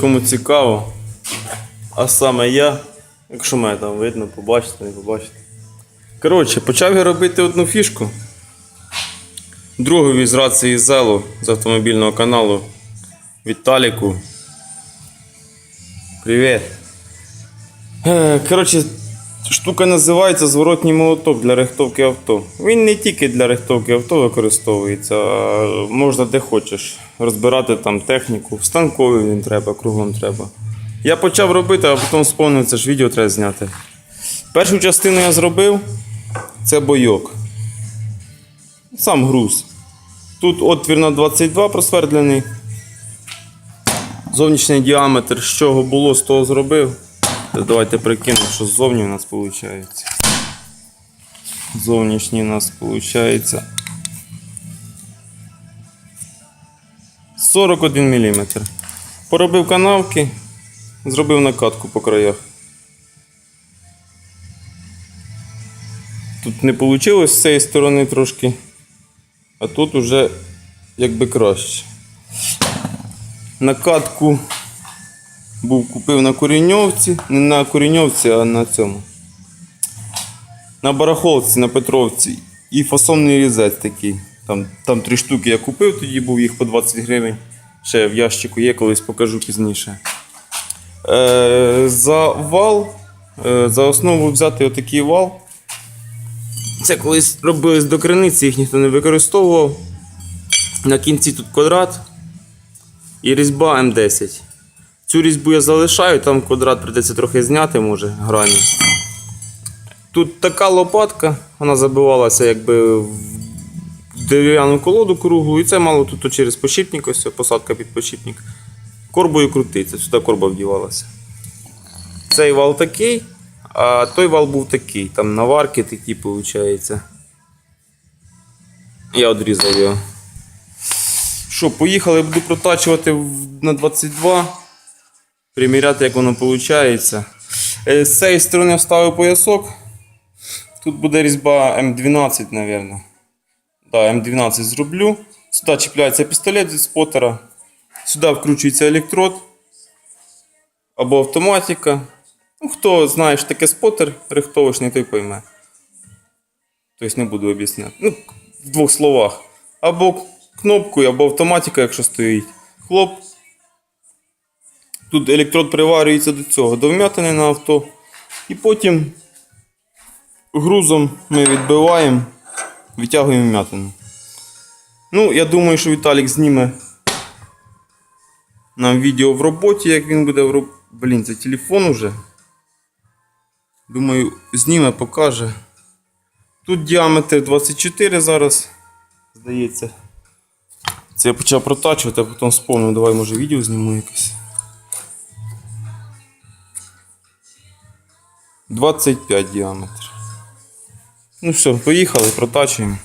Кому цікаво, а саме я, якщо мене там видно, побачите, не побачите. Коротше, почав я робити одну фішку. Другу з рації Зелу з автомобільного каналу Віталіку. Привіт. Е, Штука називається зворотній молоток для рихтовки авто. Він не тільки для рихтовки авто використовується, а можна де хочеш. Розбирати там техніку. Станковий він треба, кругом треба. Я почав робити, а потім сповнив, це ж відео треба зняти. Першу частину я зробив, це бойок. Сам груз. Тут отвір на 22 просвердлений. Зовнішній діаметр, з чого було, з того зробив. Давайте прикинемо, що ззовні у нас виходить. Зовнішній у нас виходить 41 мм. Поробив канавки, зробив накатку по краях. Тут не вийшло з цієї сторони трошки, а тут уже якби краще. Накатку був купив на коріньовці, не на коріньовці, а на цьому. На барахолці, на Петровці. І фасонний різець такий. Там, там три штуки я купив, тоді був їх по 20 гривень. Ще в ящику є, колись покажу пізніше. Е, за вал, е, за основу взяти отакий вал. Це колись робилось до криниці, їх ніхто не використовував. На кінці тут квадрат і різьба М10. Цю різьбу я залишаю, там квадрат прийдеться трохи зняти, може, грані. Тут така лопатка, вона забивалася якби в дерев'яну колоду круглу, і це мало тут через почіпник, ось посадка під почіпник. Корбою крутиться, сюди корба вдівалася. Цей вал такий, а той вал був такий, там наварки такі, виходить. Я відрізав його. Що, поїхали, буду протачувати на 22. Приміряти, як воно виходить. Е, З цієї сторони вставив поясок. Тут буде різьба М12, мабуть. Да, М12 зроблю. Сюди чіпляється пістолет зі спотера. Сюди вкручується електрод або автоматика. Ну, хто знає, що таке спотер, рихтовочний, той пойме. Тобто не буду об'ясняти. Ну, в двох словах. Або кнопкою, або автоматика, якщо стоїть. Хлоп. Тут електрод приварюється до цього, до вм'ятини на авто. І потім грузом ми відбиваємо, витягуємо вм'ятину. Ну, я думаю, що Віталік зніме нам відео в роботі, як він буде в роботі. Блін, це телефон уже. Думаю, зніме, покаже. Тут діаметр 24 зараз, здається. Це я почав протачувати, а потім сповнив, давай може відео зніму якесь. 25 діаметр. Ну все, поїхали, протачуємо.